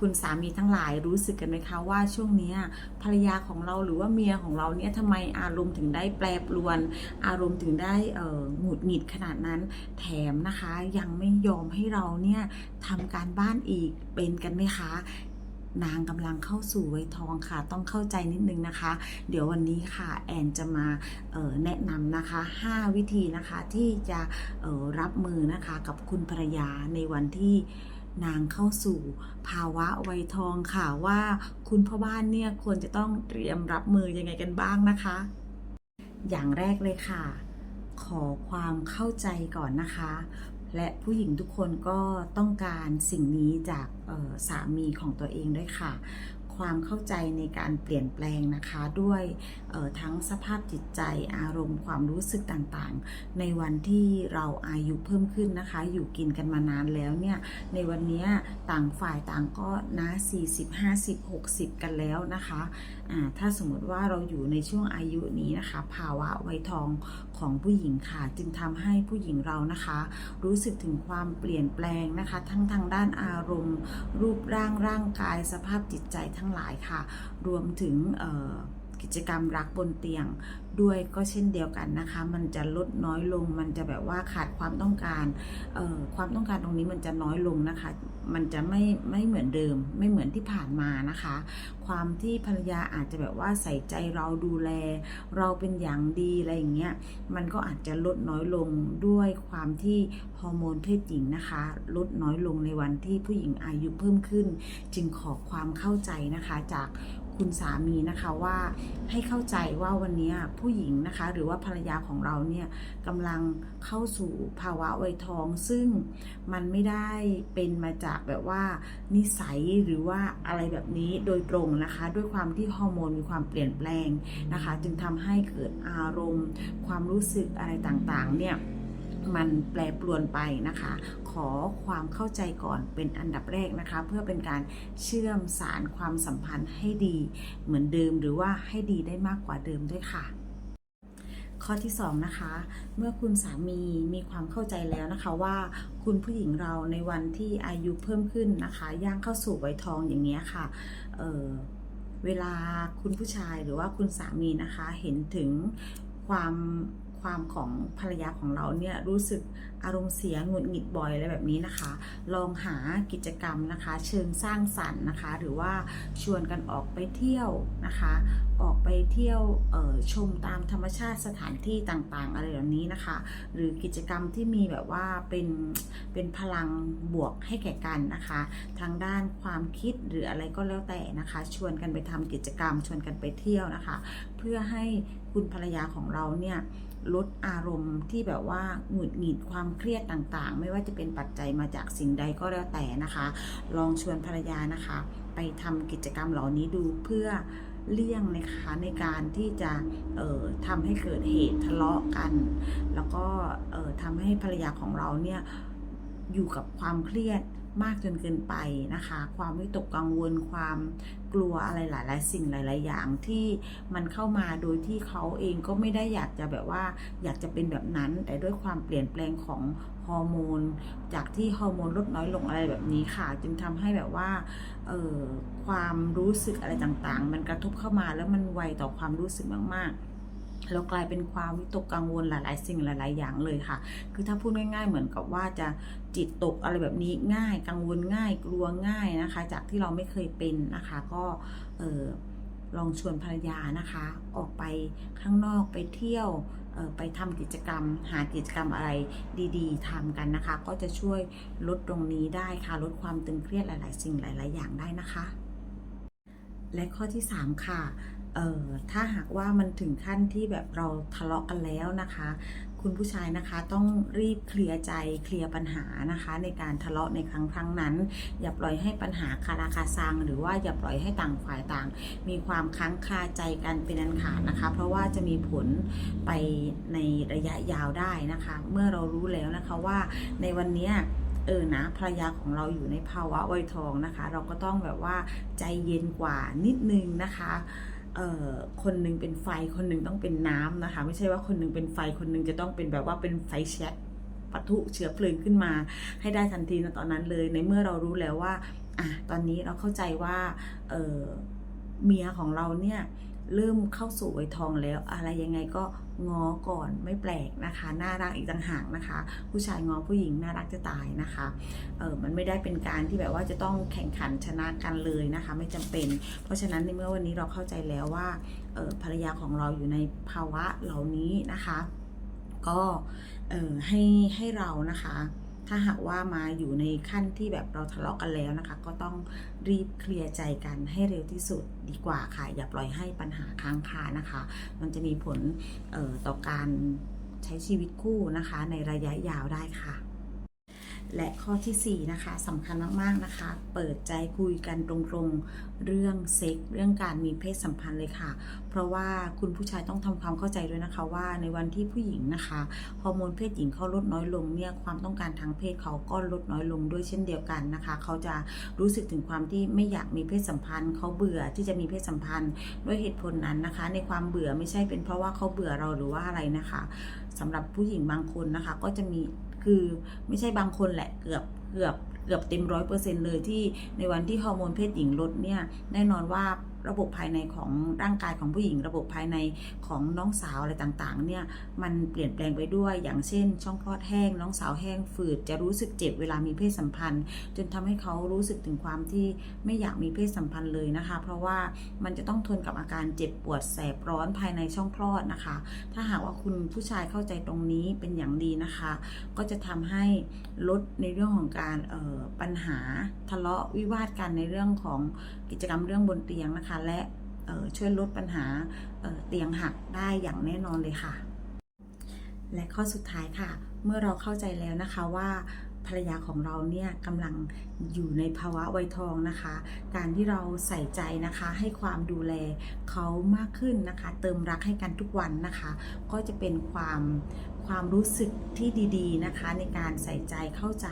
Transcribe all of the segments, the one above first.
คุณสามีทั้งหลายรู้สึกกันไหมคะว่าช่วงนี้ภรรยาของเราหรือว่าเมียของเราเนี่ยทำไมอารมณ์ถึงได้แปรปรวน อารมณ์ถึงได้หงุดหงิดขนาดนั้น แถมนะคะยังไม่ยอมให้เราเนี่ยทำการบ้านอีกเป็นกันไหมคะนางกำลังเข้าสู่วัยทองค่ะ ต้องเข้าใจนิดนึงนะคะ เดี๋ยววันนี้ค่ะแอนจะมาแนะนำนะคะ 5 วิธีนะคะที่จะรับมือนะคะกับคุณภรรยาในวันที่ นางเข้าสู่ภาวะวัยทองค่ะว่าคุณพ่อบ้านเนี่ยควรจะต้องเตรียมรับมือยังไงกันบ้างนะคะ อย่างแรกเลยค่ะ ขอความเข้าใจก่อนนะคะ และผู้หญิงทุกคนก็ต้องการสิ่งนี้จากออสามีของตัวเองด้วยค่ะ ความเข้าใจในการเปลี่ยนแปลงนะคะ ด้วยออทั้งสภาพจิตใจอารมณ์ความรู้สึกต่างๆ ในวันที่เราอายุเพิ่มขึ้นนะคะ อยู่กินกันมานานแล้วเนี่ยในวันนี้ต่างฝ่ายต่างก็นะ40 50 60 กันแล้วนะคะอ่าถ้าสมมติว่าเราอยู่ในช่วงอายุนี้นะคะ ภาวะวัยทอง ของผู้หญิงค่ะ จึงทำให้ผู้หญิงเรานะคะ รู้สึกถึงความเปลี่ยนแปลงนะคะ ทั้งทางด้านอารมณ์ รูปร่างร่างกายสภาพจิตใจทั้งหลายค่ะ รวมถึงเอ่อ กิจกรรมรักบนเตียงด้วยก็เช่นเดียวกันนะคะ มันจะลดน้อยลง มันจะแบบว่าขาดความต้องการออความต้องการตรงนี้มันจะน้อยลงนะคะ มันจะไม่ไม่เหมือนเดิม ไม่เหมือนที่ผ่านมานะคะ ความที่ภรรยาอาจจะแบบว่าใส่ใจเราดูแล เราเป็นอย่างดีอะไรอย่างเงี้ย มันก็อาจจะลดน้อยลงด้วยความที่ฮอร์โมนเพศหญิงนะคะ ลดน้อยลงในวันที่ผู้หญิงอายุเพิ่มขึ้น จึงขอความเข้าใจนะคะจาก คุณสามีนะคะว่าให้เข้าใจว่าวันนี้ผู้หญิงนะคะ หรือว่าภรรยาของเราเนี่ยกำลังเข้าสู่ภาวะวัยทอง ซึ่งมันไม่ได้เป็นมาจากแบบว่านิสัยหรือว่าอะไรแบบนี้โดยตรงนะคะ ด้วยความที่ฮอร์โมนมีความเปลี่ยนแปลงนะคะ จึงทำให้เกิดอารมณ์ ความรู้สึกอะไรต่างๆเนี่ย มันแปรปรวนไปนะคะ ขอความเข้าใจก่อนเป็นอันดับแรกนะคะ เพื่อเป็นการเชื่อมสารความสัมพันธ์ให้ดี เหมือนเดิมหรือว่าให้ดีได้มากกว่าเดิมด้วยค่ะข้อที่2นะคะเมื่อคุณสามีมีความเข้าใจแล้วนะคะว่าคุณผู้หญิงเราในวันที่อายุเพิ่มขึ้นนะคะ ย่างเข้าสู่วัยทองอย่างนี้ค่ะเเวลาคุณผู้ชายหรือว่าคุณสามีนะคะเห็นถึงความ ความของภรรยาของเราเนี่ยรู้สึกอารมณ์เสียหงุดหงิดบ่อยอะไรแบบนี้นะคะ ลองหากิจกรรมนะคะ เชิงสร้างสรรค์นะคะ หรือว่าชวนกันออกไปเที่ยวนะคะ ออกไปเที่ยวชมตามธรรมชาติสถานที่ต่างๆ อะไรแบบนี้นะคะ หรือกิจกรรมที่มีแบบว่าเป็นเป็นพลังบวกให้แก่กันนะคะ ทางด้านความคิดหรืออะไรก็แล้วแต่นะคะ ชวนกันไปทำกิจกรรม ชวนกันไปเที่ยวนะคะ เพื่อให้คุณภรรยาของเราเนี่ยลดอารมณ์ที่แบบว่าหงุดหงิดความความเครียดต่างๆ ไม่ว่าจะเป็นปัจจัยมาจากสิ่งใดก็แล้วแต่นะคะ ลองชวนภรรยานะคะ ไปทำกิจกรรมเหล่านี้ดูเพื่อเลี่ยงนะคะในการที่จะเอ่อทำให้เกิดเหตุทะเลาะกัน แล้วก็เอ่อทำให้ภรรยาของเราเนี่ยอยู่กับความเครียด มากจนเกินไปนะคะ ความวิตกกังวลความกลัวอะไรหลาย ๆ สิ่งหลาย ๆ อย่างที่มันเข้ามาโดยที่เขาเองก็ไม่ได้อยากจะแบบว่าอยากจะเป็นแบบนั้น แต่ด้วยความเปลี่ยนแปลงของฮอร์โมน จากที่ฮอร์โมนลดน้อยลงอะไรแบบนี้ค่ะ จึงทำให้แบบว่าเอ่อความรู้สึกอะไรต่าง ๆ มันกระทบเข้ามาแล้วมันไวต่อความรู้สึกมาก ๆ แล้วกลายเป็นความวิตกกังวลหลาย ๆ สิ่งหลาย ๆ อย่างเลยค่ะ คือถ้าพูดง่าย ๆ เหมือนกับว่าจะจิตตกอะไรแบบนี้ง่าย กังวลง่าย กลัวง่ายนะคะ จากที่เราไม่เคยเป็นนะคะ ก็เออลองชวนภรรยานะคะ ออกไปข้างนอกไปเที่ยวไปทำกิจกรรม หากิจกรรมอะไรดีๆทำกันนะคะ ก็จะช่วยลดตรงนี้ได้ค่ะ ลดความตึงเครียดหลาย ๆ สิ่งหลาย ๆ อย่างได้นะคะ และข้อที่ 3 ค่ะ เออถ้าหากว่ามันถึงขั้นที่แบบเราทะเลาะกันแล้วนะคะ คุณผู้ชายนะคะต้องรีบเคลียร์ใจเคลียร์ปัญหานะคะ ในการทะเลาะในครั้งครั้งนั้น อย่าปล่อยให้ปัญหาคาราคาซัง หรือว่าอย่าปล่อยให้ต่างฝ่ายต่าง มีความค้างคาใจกันเป็นอันขาดนะคะ เพราะว่าจะมีผลไปในระยะยาวได้นะคะ เมื่อเรารู้แล้วนะคะว่าในวันเนี้ยเออนะภรรยาของเราอยู่ในภาวะวัยทองนะคะ เราก็ต้องแบบว่าใจเย็นกว่านิดนึงนะคะ คนหนึ่งเป็นไฟคนหนึ่งต้องเป็นน้ำนะคะ ไม่ใช่ว่าคนหนึ่งเป็นไฟคนหนึ่งจะต้องเป็นแบบว่าเป็นไฟแช็กปะทุเชื้อเพลิงขึ้นมา ให้ได้ทันทีในตอนนั้นเลยในเมื่อเรารู้แล้วว่าอะตอนนี้เราเข้าใจว่าเเมียของเราเนี่ย เริ่มเข้าสู่วัยทองแล้ว อะไรยังไงก็ง้อก่อนไม่แปลกนะคะ น่ารักอีกต่างหากนะคะ ผู้ชายง้อผู้หญิงน่ารักจะตายนะคะเออมันไม่ได้เป็นการที่แบบว่าจะต้องแข่งขันชนะกันเลยนะคะ ไม่จำเป็น เพราะฉะนั้นในเมื่อวันนี้เราเข้าใจแล้วว่าเออภรรยาของเราอยู่ในภาวะเหล่านี้นะคะ ก็เออให้ให้เรานะคะ ถ้าหากว่ามาอยู่ในขั้นที่แบบเราทะเลาะกันแล้วนะคะ ก็ต้องรีบเคลียร์ใจกันให้เร็วที่สุดดีกว่าค่ะ อย่าปล่อยให้ปัญหาค้างคานะคะ มันจะมีผลออต่อการใช้ชีวิตคู่นะคะ ในระยะยาวได้ค่ะ และข้อทีสี่ 4 นะคะสำคัญมาก ๆ นะคะ เปิดใจคุยกันตรงๆ เรื่องเซ็กส์เรื่องการมีเพศสัมพันธ์เลยค่ะ เพราะว่าคุณผู้ชายต้องทำความเข้าใจด้วยนะคะว่าในวันที่ผู้หญิงนะคะฮอร์โมนเพศหญิงเขาลดน้อยลงเนี่ยความต้องการทางเพศเขาก็ลดน้อยลงด้วยเช่นเดียวกันนะคะ เขาจะรู้สึกถึงความที่ไม่อยากมีเพศสัมพันธ์ เขาเบื่อที่จะมีเพศสัมพันธ์ด้วยเหตุผลนั้นนะคะ ในความเบื่อไม่ใช่เป็นเพราะว่าเขาเบื่อเราหรือว่าอะไรนะคะสำหรับผู้หญิงบางคนนะคะก็จะมี คือไม่ใช่บางคนแหละเกือบเกือบเกือบเต็มร้อยเปอร์เซ็นต์เลยที่ในวันที่ฮอร์โมนเพศหญิงลดเนี่ยแน่นอนว่าระบบภายในของร่างกายของผู้หญิง ระบบภายในของน้องสาวอะไรต่างๆเนี่ยมันเปลี่ยนแปลงไปด้วยอย่างเช่น ช่องคลอดแห้ง น้องสาวแห้งฝืดจะรู้สึกเจ็บเวลามีเพศสัมพันธ์ จนทำให้เขารู้สึกถึงความที่ไม่อยากมีเพศสัมพันธ์เลยนะคะ เพราะว่ามันจะต้องทนกับอาการเจ็บปวดแสบร้อนภายในช่องคลอดนะคะ ถ้าหากว่าคุณผู้ชายเข้าใจตรงนี้เป็นอย่างดีนะคะ ก็จะทำให้ลดในเรื่องของการออปัญหาทะเลาะวิวาทกันในเรื่องของกิจกรรมเรื่องบนเตียงนะคะและช่วยลดปัญหาเอ่อเตียงหักได้อย่างแน่นอนเลยค่ะ และข้อสุดท้ายค่ะ เมื่อเราเข้าใจแล้วนะคะว่าภรรยาของเราเนี่ยกำลังอยู่ในภาวะวัยทองนะคะ การที่เราใส่ใจนะคะให้ความดูแลเขามากขึ้นนะคะ เติมรักให้กันทุกวันนะคะ ก็จะเป็นความ ความรู้สึกที่ดีๆนะคะ ในการใส่ใจเข้าใจ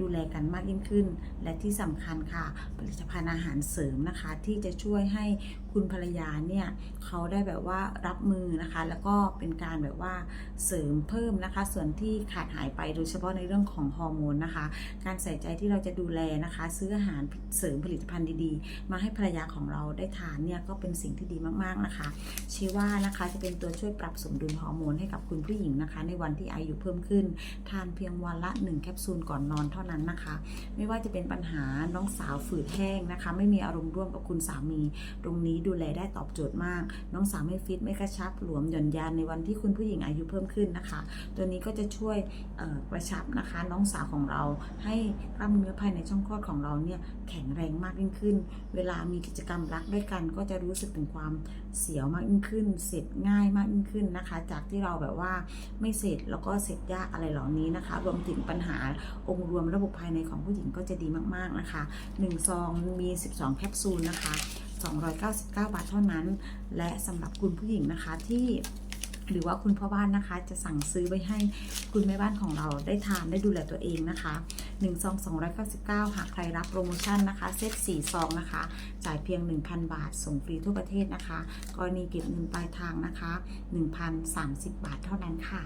ดูแลกันมากยิ่งขึ้น และที่สำคัญค่ะ ผลิตภัณฑ์อาหารเสริมนะคะ ที่จะช่วยให้คุณภรรยาเนี่ยเขาได้แบบว่ารับมือนะคะ แล้วก็เป็นการแบบว่าเสริมเพิ่มนะคะ ส่วนที่ขาดหายไปโดยเฉพาะในเรื่องของฮอร์โมนนะคะ การใส่ใจที่เราจะดูแลนะคะ ซื้ออาหารเสริมผลิตภัณฑ์ดีๆ มาให้ภรรยาของเราได้ทานเนี่ยก็เป็นสิ่งที่ดีมากๆนะคะชีว่านะคะจะเป็นตัวช่วยปรับสมดุลฮอร์โมนให้กับคุณผู้หญิงนะคะ ในวันที่อายุเพิ่มขึ้น ทานเพียงวันละ 1 แคปซูลก่อนนอนเท่านั้นนะคะ ไม่ว่าจะเป็นปัญหาน้องสาวฝืดแห้งนะคะ ไม่มีอารมณ์ร่วมกับคุณสามี ตรงนี้ดูแลได้ตอบโจทย์มาก น้องสาวไม่ฟิตไม่กระชับหลวมหย่อนยานในวันที่คุณผู้หญิงอายุเพิ่มขึ้นนะคะ ตัวนี้ก็จะช่วยกระชับนะคะ น้องสาวของเราให้กล้ามเนื้อภายในช่องคลอดของเราเนี่ยแข็งแรงมากยิ่งขึ้น เวลามีกิจกรรมรักด้วยกันก็จะรู้สึกถึงความเสียวมากยิ่งขึ้น เสร็จง่ายมากยิ่งขึ้นนะคะ จากที่เราแบบว่าไม่เสร็จแล้วก็เสร็จยากอะไรเหล่านี้นะคะ รวมถึงปัญหาองค์รวมระบบภายในของผู้หญิงก็จะดีมากๆนะคะ1ซองมี 12 แคปซูลนะคะ 299 บาทเท่านั้น และสำหรับคุณผู้หญิงนะคะที่หรือว่าคุณพ่อบ้านนะคะจะสั่งซื้อไว้ให้คุณแม่บ้านของเราได้ทานได้ดูแลตัวเองนะคะ1ซอง299 หากใครรับโปรโมชั่นนะคะ เซต4ซองนะคะ จ่ายเพียง 1,000 บาท ส่งฟรีทั่วประเทศนะคะ กรณีเก็บเงินปลายทางนะคะ 1,030 บาทเท่านั้นค่ะ